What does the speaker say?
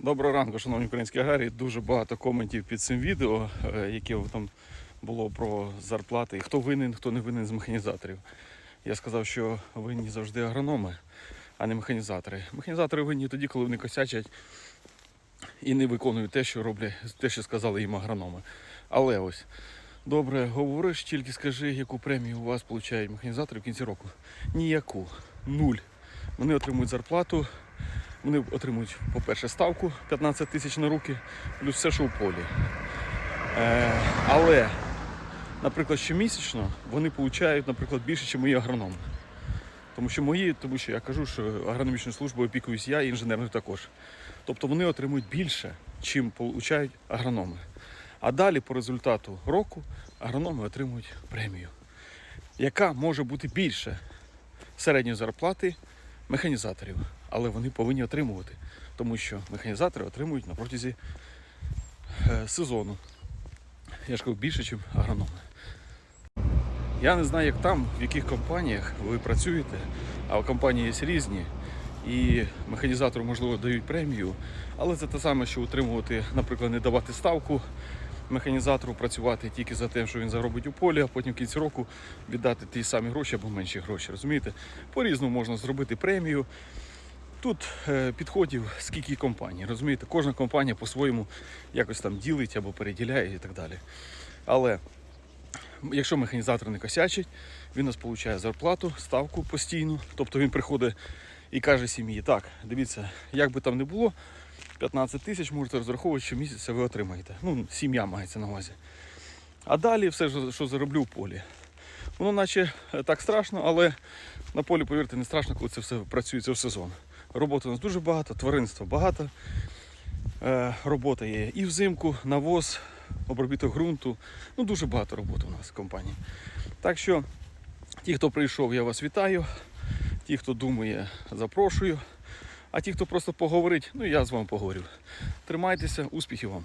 Доброго ранку, шановні українські аграрії. Дуже багато коментів під цим відео, е, яке там було про зарплати. І хто винен, хто не винен з механізаторів. Я сказав, що винні завжди агрономи, а не механізатори. Механізатори винні тоді, коли вони косячать і не виконують те, що роблять, те, що сказали їм агрономи. Але ось, добре, говориш, тільки скажи, яку премію у вас получають механізатори в кінці року. Ніяку. Нуль. Вони отримують зарплату. Вони отримують, по-перше, ставку 15 тисяч на руки, плюс все, що у полі. Е, але, наприклад, щомісячно вони отримують, наприклад, більше, ніж мої агрономи. Тому що мої, тому що я кажу, що агрономічною службою опікуюсь я і інженерною також. Тобто вони отримують більше, чим отримують агрономи. А далі, по результату року, агрономи отримують премію, яка може бути більше середньої зарплати механізаторів, але вони повинні отримувати, тому що механізатори отримують на протязі е, сезону. Я ж кажу, більше, ніж агрономи. Я не знаю, як там, в яких компаніях ви працюєте, а компанії є різні. І механізатору, можливо, дають премію, але це те саме, що утримувати, наприклад, не давати ставку механізатору, працювати тільки за те, що він заробить у полі, а потім в кінці року віддати ті самі гроші або менші гроші. Розумієте? По-різному можна зробити премію. Тут е, підходів скільки компаній. Розумієте, кожна компанія по-своєму якось там ділить або переділяє і так далі. Але якщо механізатор не косячить, він нас отримує зарплату, ставку постійну. Тобто він приходить і каже сім'ї, так, дивіться, як би там не було, 15 тисяч можете розраховувати, що місяця ви отримаєте. Ну, сім'я мається на увазі. А далі все, що- зароблю в полі. Воно наче е, так страшно, але на полі, повірте, не страшно, коли це все працюється в сезон. Роботи у нас дуже багато, тваринства багато. Е, робота є і взимку, навоз, обробіток ґрунту. Ну, дуже багато роботи у нас в компанії. Так що, ті, хто прийшов, я вас вітаю. Ті, хто думає, запрошую. А ті, хто просто поговорить, ну я з вами поговорю. Тримайтеся, успіхів вам!